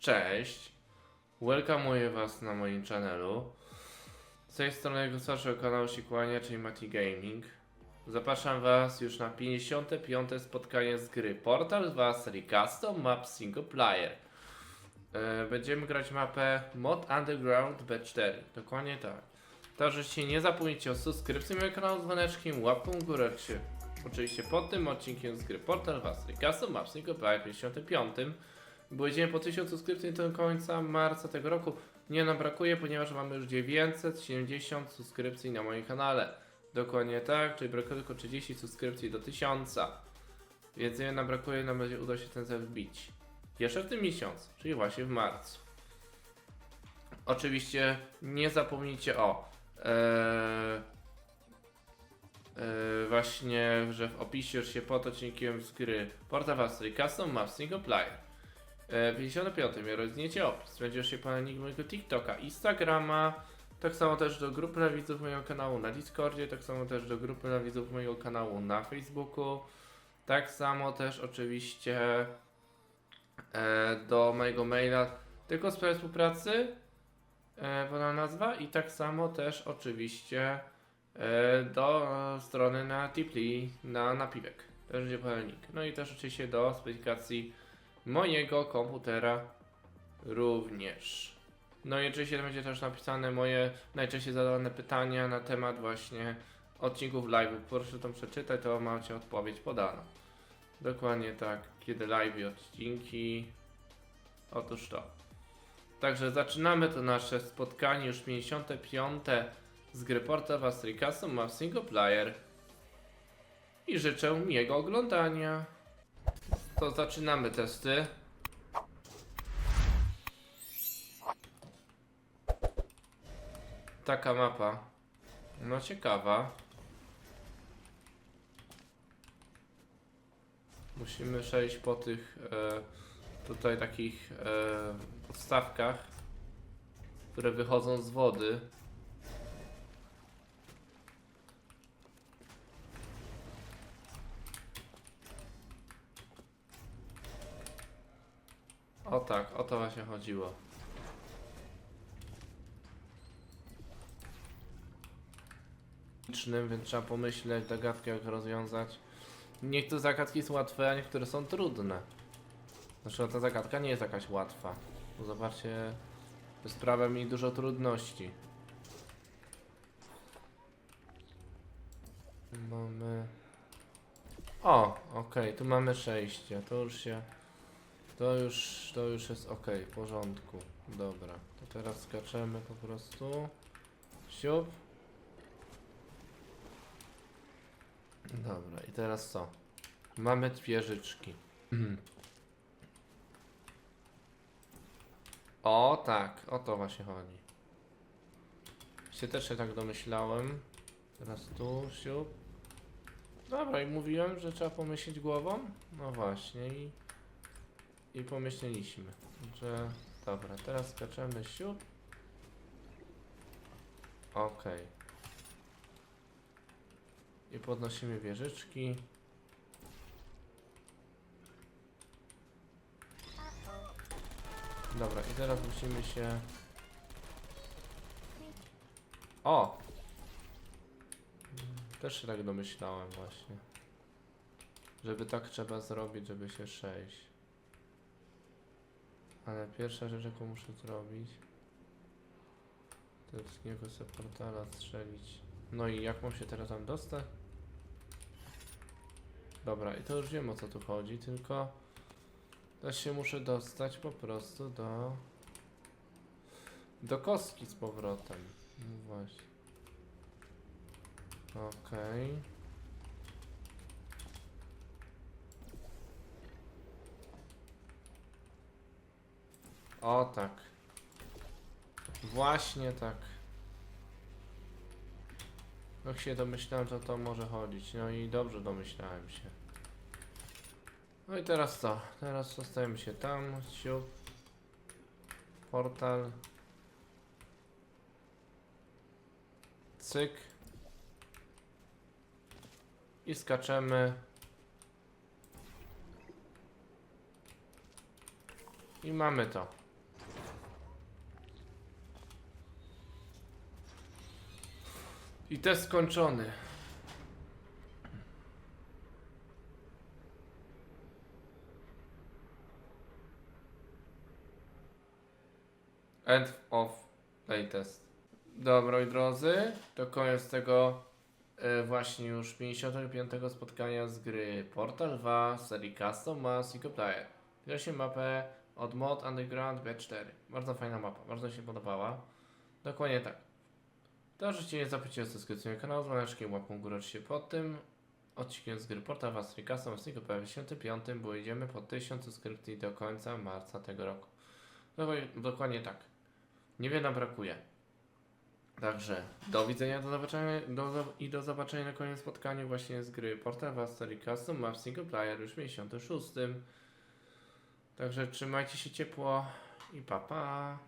Cześć. Welcome'uję Was na moim channelu. Z tej strony starszego kanału się kłania, czyli Mati Gaming. Zapraszam Was już na 55. spotkanie z gry Portal 2 serii Custom Map Single Player. E, Będziemy grać mapę Mod Underground B4. Dokładnie tak. Także się nie zapomnijcie o subskrypcji mojego kanału z dzwoneczkiem, łapką w górę, czy oczywiście pod tym odcinkiem z gry Portal 2 serii Custom Map Single Player 55. Bo idziemy po 1000 subskrypcji do końca marca tego roku. Nie nam brakuje, ponieważ mamy już 970 subskrypcji na moim kanale. Dokładnie tak, czyli brakuje tylko 30 subskrypcji do 1000. Więc nie nam brakuje, nam będzie uda się ten cel wbić. Jeszcze w tym miesiącu, czyli właśnie w marcu. Oczywiście nie zapomnijcie o eee, eee, właśnie, że w opisie już się pod odcinkiem z gry Porta Wastry Custom Map Single E, 55. Rozwinięcie opis. Będziesz się pan link mojego TikToka, Instagrama, tak samo też do grupy dla widzów mojego kanału na Discordzie, tak samo też do grupy dla widzów mojego kanału na Facebooku, tak samo też oczywiście e, do mojego maila tylko sprawie współpracy, e, nazwa i tak samo też oczywiście e, do strony na Tipli, na napiwek. Też będzie podany. No i też oczywiście do specyfikacji mojego komputera również. No i oczywiście będzie też napisane moje najczęściej zadawane pytania na temat właśnie odcinków live. Proszę to przeczytać, to macie odpowiedź podana. Dokładnie tak, kiedy live i odcinki. Otóż to. Także zaczynamy to nasze spotkanie już 55 z gry Porta Wastrikasu ma single player i życzę miłego oglądania. To zaczynamy testy. Taka mapa. No ciekawa. Musimy przejść po tych e, tutaj takich e, podstawkach, które wychodzą z wody. O tak, o to właśnie chodziło. Więc trzeba pomyśleć, zagadkę jak rozwiązać. Niektóre zagadki są łatwe, a niektóre są trudne. Zresztą ta zagadka nie jest jakaś łatwa. Bo zobaczcie, sprawia mi dużo trudności. Mamy... O, okej, tu mamy przejście. To już się... To już, to już jest ok, w porządku. Dobra, to teraz skaczemy po prostu. Siup. Dobra, i teraz co? Mamy wieżyczki. o tak, o to właśnie chodzi. Się też się tak domyślałem. Teraz tu, siup. Dobra, i mówiłem, że trzeba pomyśleć głową? No właśnie i... I pomyśleliśmy, że... Dobra, teraz skaczemy siup. Okej. I podnosimy wieżyczki. Dobra, i teraz musimy się... O! Też się tak domyślałem właśnie. Żeby tak trzeba zrobić, żeby się przejść. Ale pierwsza rzecz, jaką muszę zrobić, to z niego sobie portala strzelić. No i jak mam się teraz tam dostać? Dobra, i to już wiem o co tu chodzi, tylko teraz się muszę dostać po prostu do do kostki z powrotem. No właśnie. Okej. O tak. Właśnie tak. Jak się domyślałem, to to może chodzić. No i dobrze domyślałem się. No i teraz co? Teraz zostajemy się tam. Siup. Portal. Cyk. I skaczemy. I mamy to. I test skończony. End of playtest. Dobra, moi drodzy, to koniec tego e, właśnie już 55 spotkania z gry Portal 2 serii Custom Mass Single Player. Pierwszą mapę od Mod Underground B4. Bardzo fajna mapa, bardzo mi się podobała. Dokładnie tak. Oczywiście nie zapomnijcie o subskrypcji kanału z dzwoneczkiem, łapką w górę oczywiście pod tym odcinkiem z gry Portal 2 serii Custom Mass Single Player w 55, bo idziemy po 1000 subskrypcji do końca marca tego roku. Dokładnie, dokładnie tak. Niewiele nam brakuje. Także do widzenia, do zobaczenia do, i do zobaczenia na kolejnym spotkaniu właśnie z gry Portal was serii Custom Map Single Player już w 56. Także trzymajcie się ciepło i pa pa.